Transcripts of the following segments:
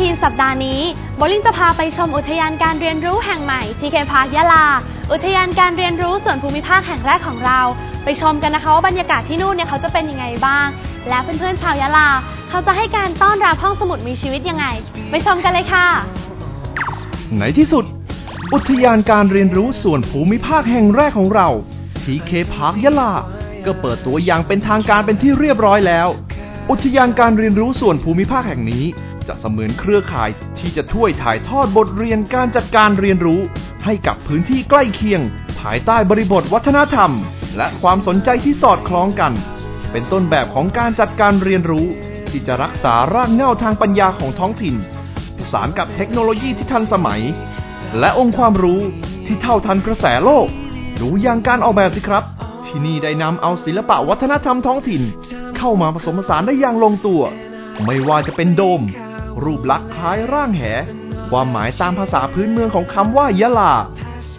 ทีนสัปดาห์นี้โบลิ่งจะพาไปชมอุทยานการเรียนรู้แห่งใหม่ TK Park ยะลา อุทยานการเรียนรู้ส่วนภูมิภาคแห่งแรกของเรา ไปชมกันนะคะว่าบรรยากาศที่นู่นเนี่ยเขาจะเป็นยังไงบ้าง และเพื่อนๆชาวยะลา เขาจะให้การต้อนรับห้องสมุดมีชีวิตยังไง ไปชมกันเลยค่ะ ในที่สุด อุทยานการเรียนรู้ส่วนภูมิภาคแห่งแรกของเรา TK Park ยะลา ก็เปิดตัวอย่างเป็นทางการเป็นที่เรียบร้อยแล้ว อุทยานการเรียนรู้ส่วนภูมิภาคแห่งนี้ จะเสมือนเครือข่ายที่จะช่วยถ่ายทอดบทเรียนการจัดการเรียนรู้ ให้กับพื้นที่ใกล้เคียง ภายใต้บริบทวัฒนธรรม และความสนใจที่สอดคล้องกัน เป็นต้นแบบของการจัดการเรียนรู้ ที่จะรักษารากเหง้าทางปัญญาของท้องถิ่นผสานกับเทคโนโลยีที่ทันสมัย และองค์ความรู้ที่เท่าทันกระแสโลกดูอย่างการออกแบบสิครับ ที่นี่ได้นำเอาศิลปะวัฒนธรรมท้องถิ่น เข้ามาผสมผสานได้อย่างลงตัว ไม่ว่าจะเป็นโดม รูปลักษณ์คล้ายร่างแห ความหมายตามภาษาพื้นเมืองของคำว่ายะลา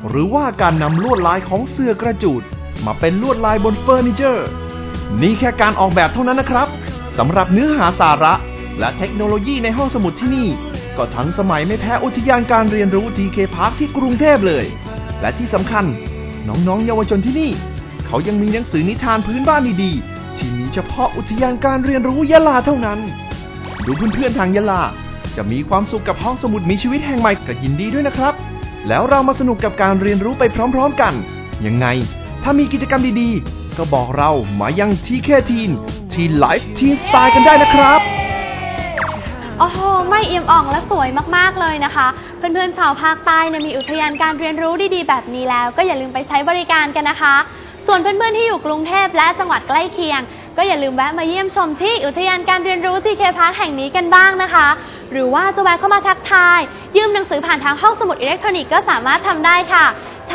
หรือว่าการนำลวดลายของเสื้อกระจูด มาเป็นลวดลายบนเฟอร์นิเจอร์ นี่แค่การออกแบบเท่านั้นนะครับสำหรับเนื้อหาสาระ และเทคโนโลยีในห้องสมุดที่นี่ ก็ทันสมัยไม่แพ้อุทยานการเรียนรู้ TK Park ที่กรุงเทพเลย และที่สำคัญน้องๆเยาวชนที่นี่ เขายังมีหนังสือนิทานพื้นบ้านดีๆที่มีเฉพาะอุทยานการเรียนรู้ยะลาเท่านั้น ดูเพื่อนๆทางยะลา จะมีความสุขกับห้องสมุดมีชีวิตแห่งใหม่ก็ยินดีด้วยนะครับ แล้วเรามาสนุกกับการเรียนรู้ไปพร้อมๆกันยังไง ถ้ามีกิจกรรมดีๆ ก็บอกเรามายัง TK Teen Teen Life Teen Style กันได้นะครับโอ้โห ไม่เอี่ยมอ่องและสวยมากๆเลยนะคะ เพื่อนๆชาวภาคใต้เนี่ยมีอุทยานการเรียนรู้ดีๆ แบบนี้แล้ว ก็อย่าลืมไปใช้บริการกันนะคะ ส่วนเพื่อนๆที่อยู่กรุงเทพและจังหวัดใกล้เคียง ก็อย่าลืมแวะมาเยี่ยมชมที่อุทยานการเรียนรู้ทีเคพาร์คแห่งนี้กันบ้างนะคะ หรือว่าจะแวะเข้ามาทักทาย ยืมหนังสือผ่านทางห้องสมุดอิเล็กทรอนิกส์ก็สามารถทำได้ค่ะ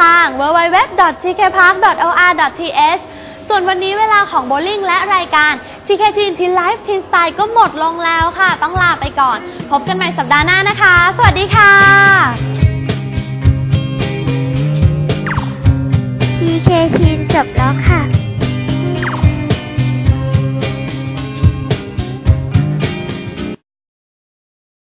ทาง www.tkpark.or.th ส่วนวันนี้เวลาของโบลิ่งและรายการ TK Teen Teen Life Teen Style ก็หมดลงแล้วค่ะ ต้องลาไปก่อน พบกันใหม่สัปดาห์หน้านะคะ สวัสดีค่ะ TK ทีนจบแล้วค่ะ